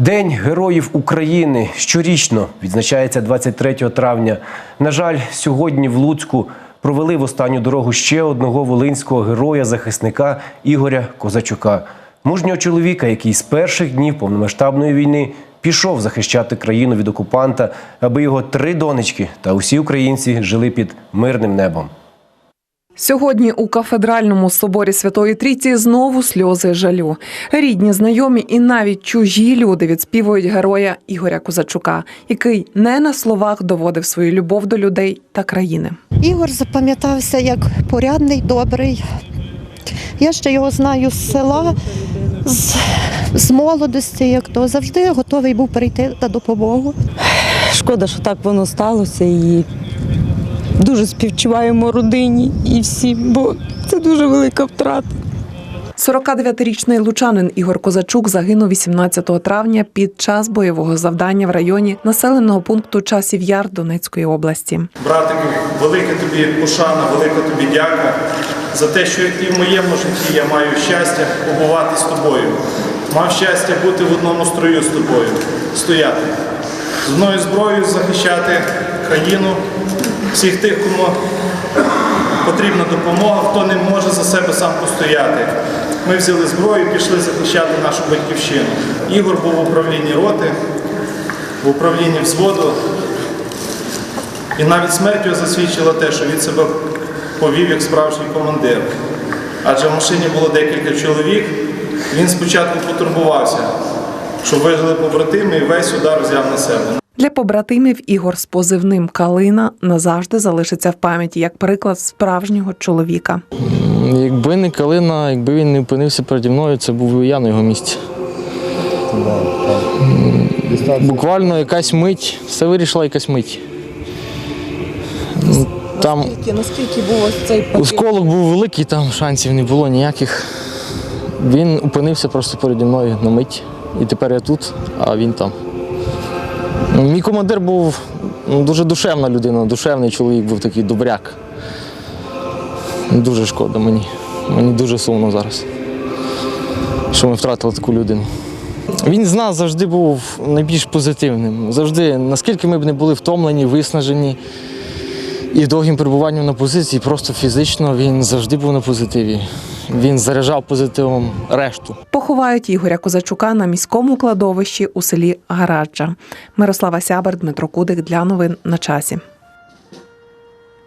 День Героїв України щорічно відзначається 23 травня. На жаль, сьогодні в Луцьку провели в останню дорогу ще одного волинського героя-захисника Ігоря Козачука, мужнього чоловіка, який з перших днів повномасштабної війни пішов захищати країну від окупанта, аби його три донечки та усі українці жили під мирним небом. Сьогодні у кафедральному соборі Святої Трійці знову сльози жалю. Рідні, знайомі і навіть чужі люди відспівують героя Ігоря Козачука, який не на словах доводив свою любов до людей та країни. Ігор запам'ятався як порядний, добрий. Я ще його знаю з села, з, з молодості, як то завжди готовий був перейти на допомогу. Шкода, що так воно сталося і дуже співчуваємо родині і всім, бо це дуже велика втрата. 49-річний лучанин Ігор Козачук загинув 18 травня під час бойового завдання в районі населеного пункту Часів Яр Донецької області. Братику, велика тобі пошана, велика тобі дяка за те, що і в моєму житті я маю щастя побувати з тобою. Мав щастя бути в одному строю з тобою, стояти. З одною зброєю захищати країну, всіх тих, кому потрібна допомога, хто не може за себе сам постояти. Ми взяли зброю пішли захищати нашу батьківщину. Ігор був в управлінні роти, в управлінні взводу. І навіть смерть його засвідчила те, що він себе повів як справжній командир. Адже в машині було декілька чоловік. Він спочатку потурбувався, щоб вижили побратими і весь удар взяв на себе. Для побратимів Ігор з позивним Калина назавжди залишиться в пам'яті як приклад справжнього чоловіка. Якби не Калина, якби він не опинився переді мною, це був я на його місці. Буквально якась мить, все вирішила якась мить. Там Наскільки був ось цей осколок був великий, там шансів не було ніяких. Він опинився просто переді мною на мить. І тепер я тут, а він там. Мій командир був ну, дуже душевна людина, душевний чоловік був такий добряк. Дуже шкода мені. Мені дуже сумно зараз, що ми втратили таку людину. Він з нас завжди був найбільш позитивним. Завжди, наскільки ми б не були втомлені, виснажені і довгим перебуванням на позиції, просто фізично він завжди був на позитиві. Він заряджав позитивом решту. Поховають Ігоря Козачука на міському кладовищі у селі Гараджа. Мирослава Сябер, Дмитро Кудик для новин на часі.